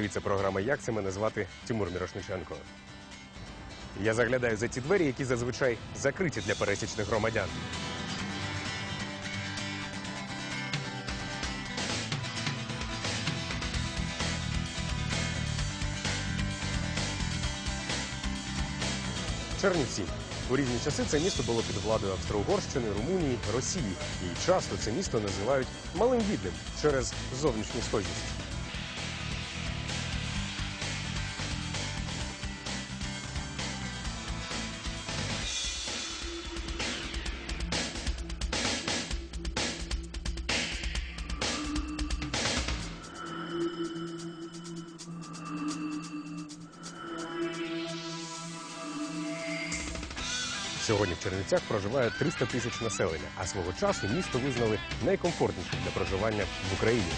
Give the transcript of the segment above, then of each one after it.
Привіт, це програма Як це мене звати Тимур Мірошниченко. Я заглядаю за ті двері, які зазвичай закриті для пересічних громадян. Чернівці. У різні часи це місто було під владою Австро-Угорщини, Румунії, Росії. І часто це місто називають малим відним через зовнішню схожість. Чернівцях проживає 300 тисяч населення, а свого часу місто визнали найкомфортнішим для проживання в Україні.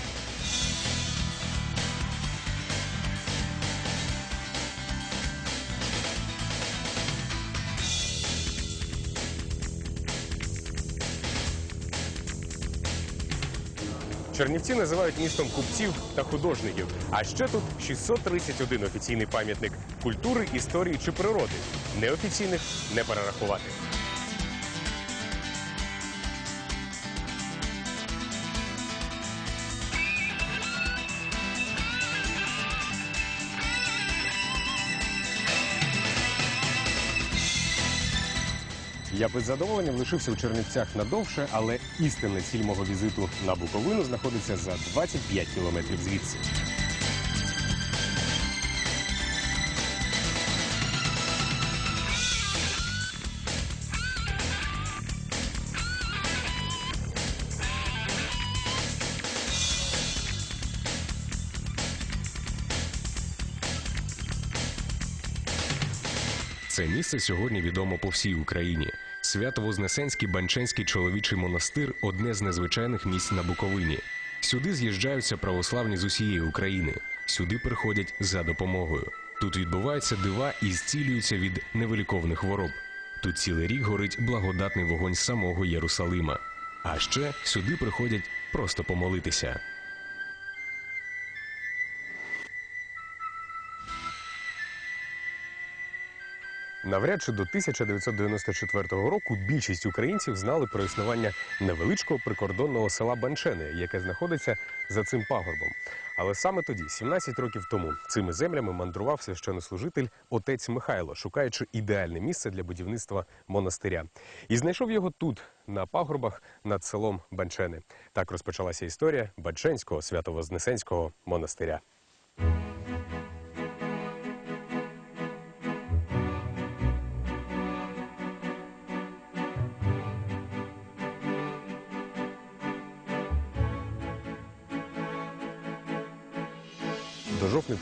Чернівці називають містом купців та художників. А ще тут 631 офіційний пам'ятник культури, історії чи природи. Неофіційних не перерахувати. Я без задоволення лишився у Чернівцях надовше, але істинна ціль мого візиту на Буковину знаходиться за 25 кілометрів звідси. Це сьогодні відомо по всій Україні. Свято-Вознесенський Банченський чоловічий монастир одне з незвичайних місць на Буковині. Сюди з'їжджаються православні з усієї України. Сюди приходять за допомогою. Тут відбуваються дива і зцілюються від невиліковних хвороб. Тут цілий рік горить благодатний вогонь самого Єрусалима. А ще сюди приходять просто помолитися. Навряд чи до 1994 року більшість українців знали про існування невеличкого прикордонного села Банчени, яке знаходиться за цим пагорбом. Але саме тоді, 17 років тому, цими землями мандрував священнослужитель отець Михайло, шукаючи ідеальне місце для будівництва монастиря. І знайшов його тут, на пагорбах над селом Банчени. Так розпочалася історія Банченського свято-вознесенського монастиря.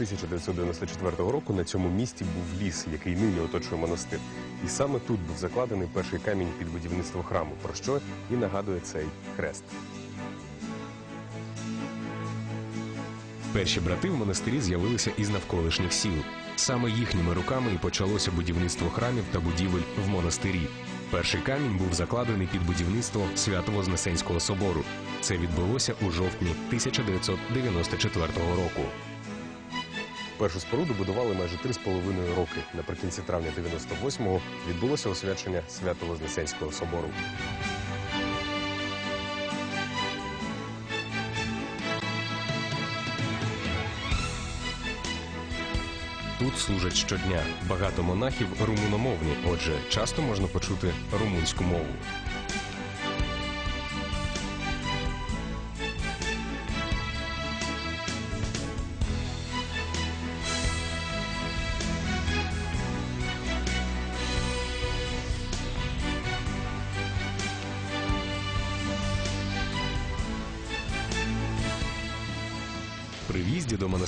1994 року на цьому місці був ліс, який нині оточує монастир. І саме тут був закладений перший камінь під будівництво храму, про що і нагадує цей хрест. Перші брати в монастирі з'явилися із навколишніх сіл. Саме їхніми руками і почалося будівництво храмів та будівель в монастирі. Перший камінь був закладений під будівництво Свято-Вознесенського собору. Це відбулося у жовтні 1994 року. Першу споруду будували майже 3,5 роки. Наприкінці травня 98-го відбулося освячення Свято-Вознесенського собору. Тут служать щодня. Багато монахів румуномовні, отже, часто можна почути румунську мову.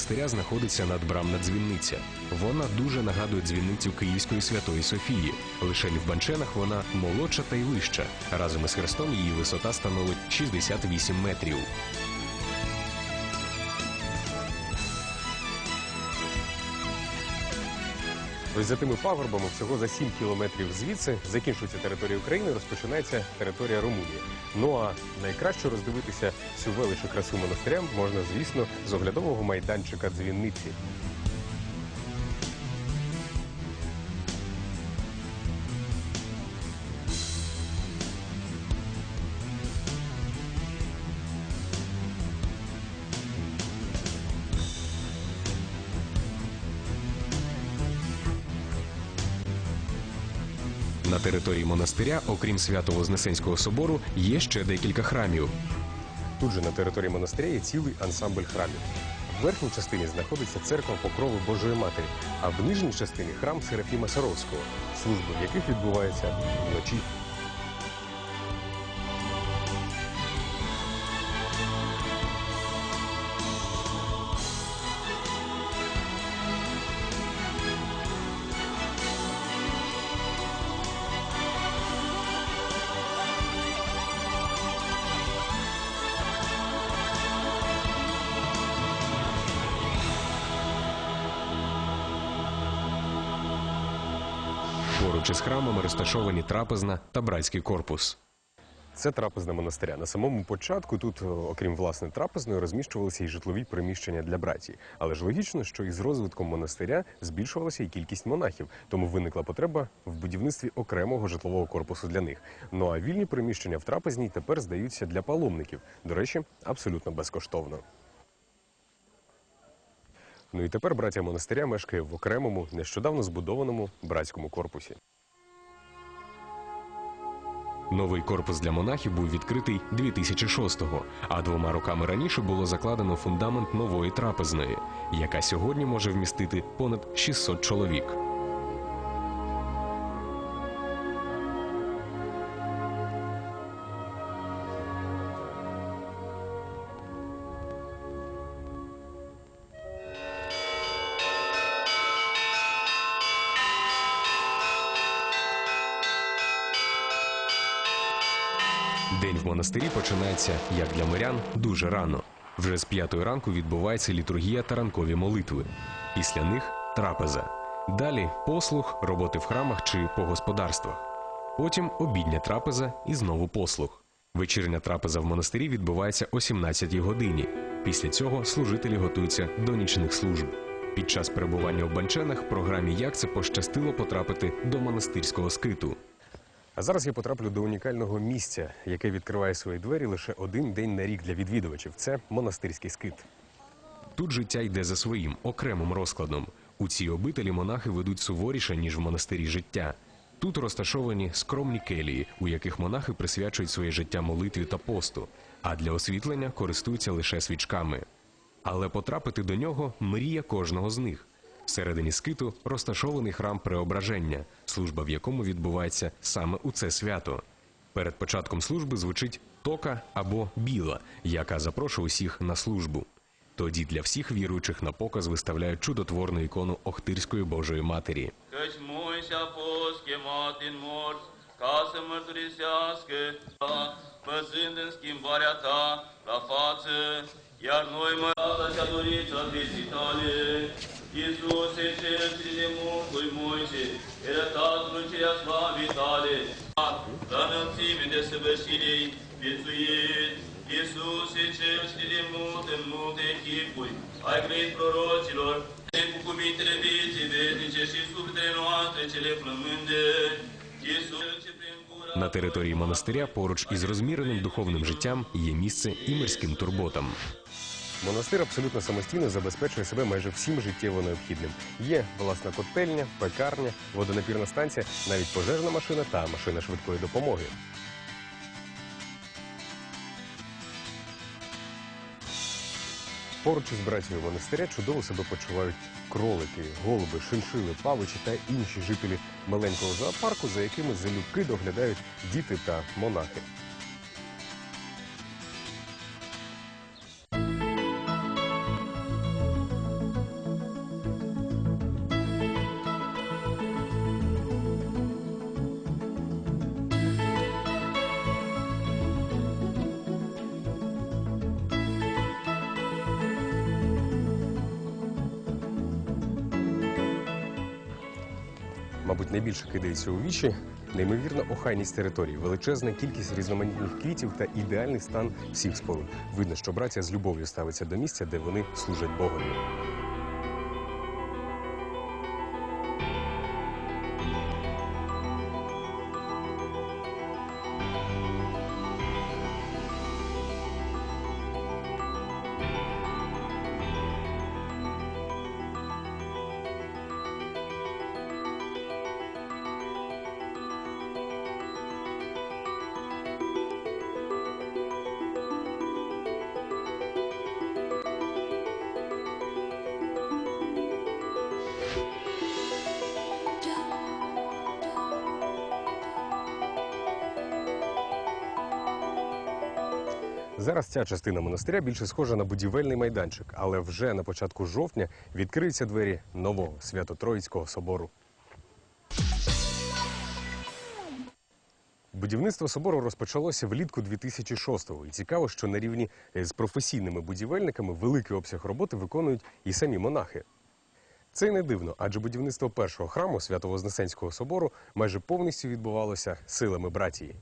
Монастиря знаходиться надбрамна дзвіниця. Вона дуже нагадує дзвіницю Київської Святої Софії. Лише в Банченах вона молодша та й вища. Разом із хрестом її висота становить 68 метрів. Ось за тими пагорбами, всього за 7 кілометрів звідси закінчується територія України, розпочинається територія Румунії. Ну а найкраще роздивитися всю величу красу монастиря можна, звісно, з оглядового майданчика дзвінниці. На території монастиря, окрім Свято-Вознесенського собору, є ще декілька храмів. Тут же на території монастиря є цілий ансамбль храмів. В верхній частині знаходиться церква Покрови Божої Матері, а в нижній частині храм Серафіма Саровського, служби в яких відбувається вночі. Поруч із храмами розташовані трапезна та братський корпус. Це трапезна монастиря. На самому початку тут, окрім власне трапезної, розміщувалися і житлові приміщення для братії. Але ж логічно, що із розвитком монастиря збільшувалася і кількість монахів, тому виникла потреба в будівництві окремого житлового корпусу для них. Ну а вільні приміщення в трапезній тепер здаються для паломників. До речі, абсолютно безкоштовно. Ну і тепер браття монастиря мешкає в окремому, нещодавно збудованому братському корпусі. Новий корпус для монахів був відкритий 2006-го, а двома роками раніше було закладено фундамент нової трапезної, яка сьогодні може вмістити понад 600 чоловік. День в монастирі починається, як для мирян, дуже рано. Вже з п'ятої ранку відбувається літургія та ранкові молитви. Після них трапеза. Далі послуг, роботи в храмах чи по господарствах. Потім обідня трапеза і знову послуг. Вечірня трапеза в монастирі відбувається о 17 годині. Після цього служителі готуються до нічних служб. Під час перебування в банченах програмі Як це пощастило потрапити до монастирського скиту. А зараз я потраплю до унікального місця, яке відкриває свої двері лише один день на рік для відвідувачів. Це монастирський скит. Тут життя йде за своїм окремим розкладом. У цій обителі монахи ведуть суворіше, ніж в монастирі життя. Тут розташовані скромні келії, у яких монахи присвячують своє життя молитві та посту, а для освітлення користуються лише свічками. Але потрапити до нього мрія кожного з них. Всередині скиту розташований храм Преображення, служба в якому відбувається саме у це свято. Перед початком служби звучить тока або біла, яка запрошує усіх на службу. Тоді для всіх віруючих на показ виставляють чудотворну ікону Охтирської Божої Матері. Căci Moise la înălțime de săvârșirii, viețuit. Iisuse, cel ce de mult în multe chipuri, ai grăit prorocilor, cu cuvintele vieții veșnice și sufletele noastre cele flămânde. Iisus, ce prin gura На території монастиря поруч із розміреним духовним життям є місце і мирським турботам. Монастир абсолютно самостійно забезпечує себе майже всім життєво необхідним. Є власна котельня, пекарня, водонапірна станція, навіть пожежна машина та машина швидкої допомоги. Поруч із братією монастиря чудово себе почувають кролики, голуби, шиншили, павичі та інші жителі маленького зоопарку, за якими залюбки доглядають діти та монахи. Мабуть, найбільше кидається у вічі неймовірна охайність території, величезна кількість різноманітних квітів та ідеальний стан всіх споруд. Видно, що браття з любов'ю ставиться до місця, де вони служать Богові. Зараз ця частина монастиря більше схожа на будівельний майданчик, але вже на початку жовтня відкриються двері нового Свято-Троїцького собору. Будівництво собору розпочалося влітку 2006-го. І цікаво, що на рівні е, з професійними будівельниками великий обсяг роботи виконують і самі монахи. Це й не дивно, адже будівництво першого храму Свято-Вознесенського собору майже повністю відбувалося силами братії.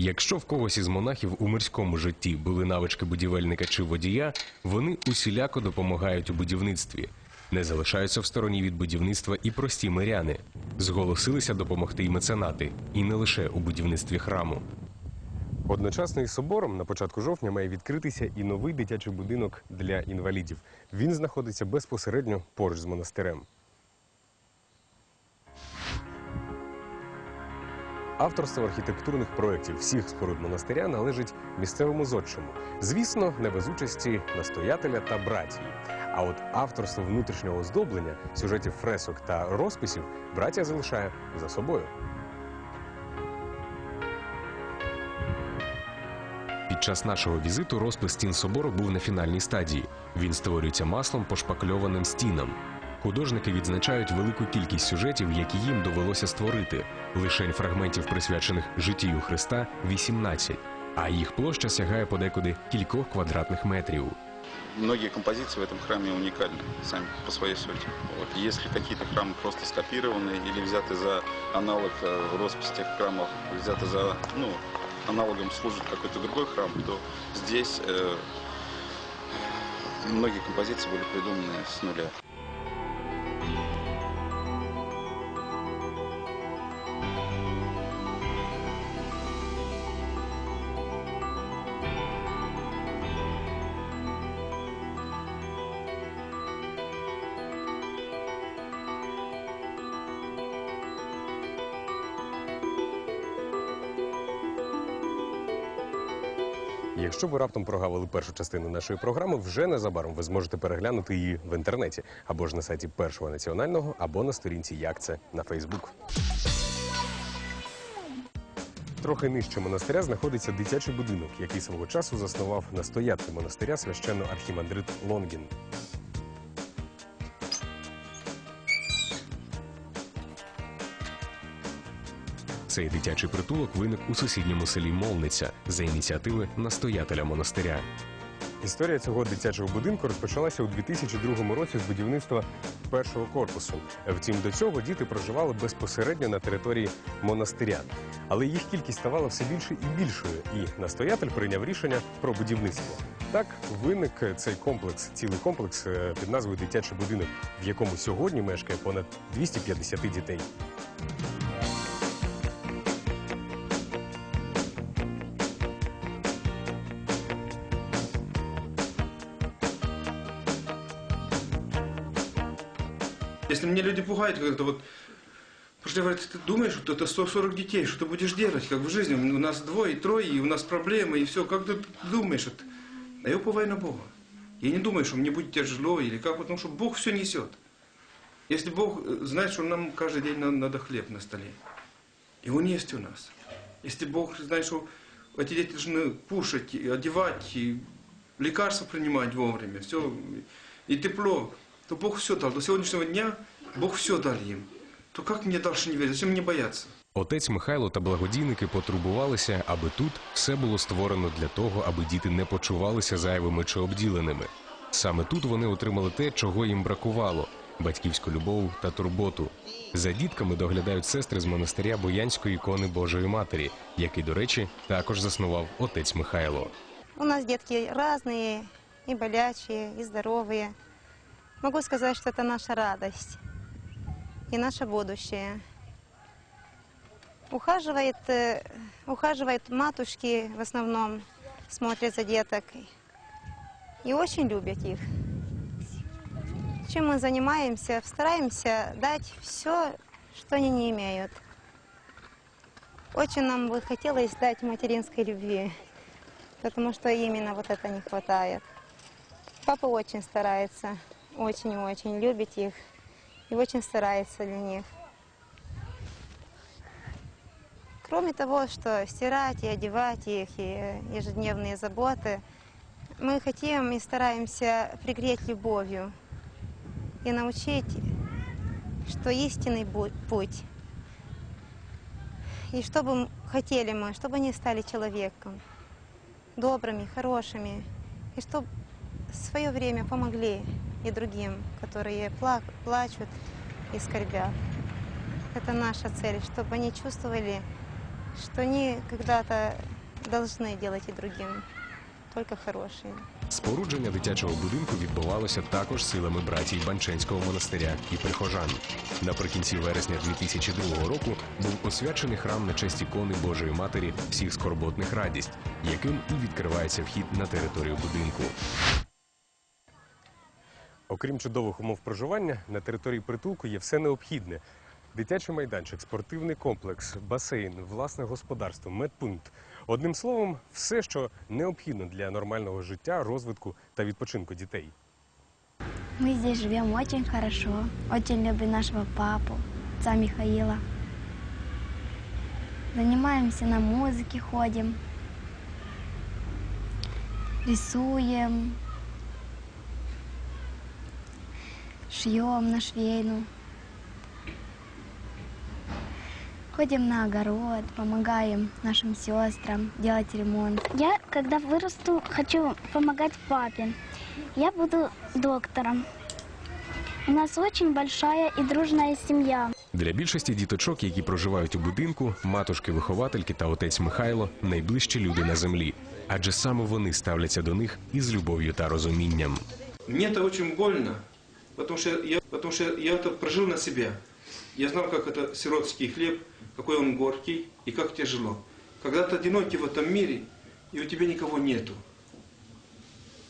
Якщо в когось із монахів у мирському житті були навички будівельника чи водія, вони усіляко допомагають у будівництві. Не залишаються в стороні від будівництва і прості миряни. Зголосилися допомогти й меценати, і не лише у будівництві храму. Одночасно із собором на початку жовтня має відкритися і новий дитячий будинок для інвалідів. Він знаходиться безпосередньо поруч з монастирем. Авторство архітектурних проєктів всіх споруд монастиря належить місцевому зодчому. Звісно, не без участі настоятеля та братії. А от авторство внутрішнього оздоблення, сюжетів фресок та розписів братія залишає за собою. Під час нашого візиту розпис стін собору був на фінальній стадії. Він створюється маслом по шпакльованим стінам. Художники відзначають велику кількість сюжетів, які їм довелося створити. Лишень фрагментів, присвячених життю Христа, 18, а їх площа сягає подекуди кількох квадратних метрів. Многие композиции в этом храме уникальны сами по своей сути. Вот. Если какие-то храмы просто скопированы или взяты за аналог э, росписи тех храмов, взяты за, ну, аналогом служит какой-то другой храм, то здесь э, многие композиции были придуманы с нуля. Якщо ви раптом прогавили першу частину нашої програми, вже незабаром ви зможете переглянути її в інтернеті або ж на сайті першого національного, або на сторінці Як це на Фейсбук. Трохи нижче монастиря знаходиться дитячий будинок, який свого часу заснував настоятель монастиря священно архімандрит Лонгін. Цей дитячий притулок виник у сусідньому селі Молниця за ініціативи настоятеля монастиря. Історія цього дитячого будинку розпочалася у 2002 році з будівництва першого корпусу. Втім, до цього діти проживали безпосередньо на території монастиря. Але їх кількість ставала все більше і більшою, і настоятель прийняв рішення про будівництво. Так виник цей комплекс, цілий комплекс е, під назвою Дитячий будинок, в якому сьогодні мешкає понад 250 дітей. Если мне люди пугают, как-то вот, потому говорят, ты думаешь, что это 140 детей, что ты будешь делать, как в жизни, у нас двое, трое, и у нас проблемы, и все, как ты думаешь это? А я уповаю на Бога. Я не думаю, что мне будет тяжело или как, потому что Бог все несет. Если Бог э, знает, что нам каждый день надо, надо хлеб на столе, и Он есть у нас. Если Бог знает, что эти дети должны кушать, и одевать, и лекарства принимать вовремя, все, и тепло, то Бог все дал. До сегодняшнего дня Бог все дал им. То как мне дальше не верить? Зачем мне бояться? Отець Михайло та благодійники потурбувалися, аби тут все було створено для того, аби діти не почувалися зайвими чи обділеними. Саме тут вони отримали те, чого їм бракувало батьківську любов та турботу. За дітками доглядають сестри з монастиря Боянської ікони Божої Матері, який, до речі, також заснував отець Михайло. У нас детки разные, и болячие, и здоровые. Могу сказать, что это наша радость и наше будущее. Ухаживает, э, ухаживают матушки в основном, смотрят за деток и очень любят их. Чем мы занимаемся, стараемся дать все, что они не имеют. Очень нам бы хотелось дать материнской любви потому что именно вот это не хватает. Папа очень старается, очень-очень любит их и очень старается для них. Кроме того, что стирать и одевать их, и ежедневные заботы, мы хотим и стараемся пригреть любовью и научить, что истинный путь. И чтобы м- хотели мы, чтобы они стали человеком добрыми, хорошими, и чтобы свое время помогли и другим, которые пла- плачут и скорбят. Это наша цель, чтобы они чувствовали, что они когда-то должны делать и другим, только хорошие. Спорудження дитячого будинку відбувалося також силами братій Банченського монастиря і прихожан. Наприкінці вересня 2002 року був освячений храм на честь ікони Божої Матері всіх скорботних радість, яким і відкривається вхід на територію будинку. Окрім чудових умов проживання, на території притулку є все необхідне: дитячий майданчик, спортивний комплекс, басейн, власне господарство, медпункт. Одним словом, все, що необхідно для нормального життя, розвитку та відпочинку дітей. Мы здесь живем очень хорошо, очень любим нашего папу, отца Михаила. Занимаемся на музыке, ходим, рисуем, шьем на швейну. Ходим на огород, помогаем нашим сестрам делать ремонт. Я, когда вырасту, хочу помогать папе. Я буду доктором. У нас очень большая и дружная семья. Для більшості діточок, які проживають у будинку, матушки-виховательки та отець Михайло найближчі люди на землі, адже саме вони ставляться до них із любов'ю та розумінням. Мне это очень больно, потому что я, потому что я это прожил на себя. Я знал, как это сиротский хлеб, какой он горький и как тяжело. Когда ты одинокий в этом мире, и у тебя никого нету.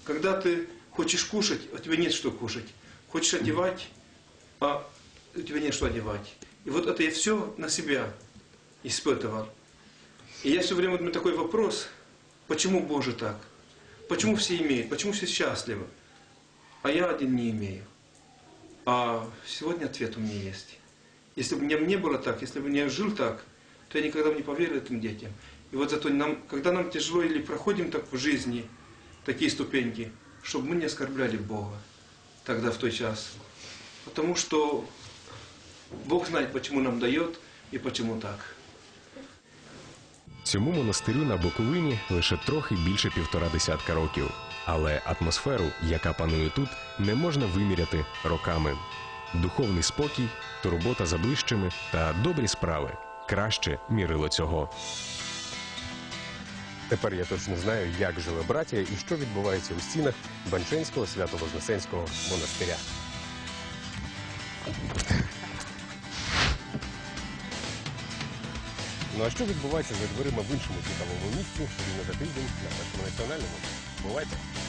Когда ты хочешь кушать, у тебя нет что кушать. Хочешь одевать, а у тебя нет что одевать. И вот это я все на себя испытывал. И я все время вот меня такой вопрос, почему Боже так? Почему все имеют? Почему все счастливы? А я один не имею. А сегодня ответ у меня есть. Если бы мне не было так, если бы я жил так, то я никогда бы не поверил этим детям. И вот зато нам, когда нам тяжело или проходим так в жизни, такие ступеньки, чтобы мы не оскорбляли Бога тогда в той час. Потому что Бог знает, почему нам дает и почему так. Цьому монастирю на Буковині лише трохи більше півтора десятка років. Але атмосферу, яка панує тут, не можна виміряти роками. Духовний спокій, турбота за ближчими та добрі справи краще мірило цього. Тепер я точно знаю, як живе братія і що відбувається у стінах Банченського свято-вознесенського монастиря. Ну а що відбувається за дверима в іншому цікавому місці рівно за тиждень на першому національному? Muévete.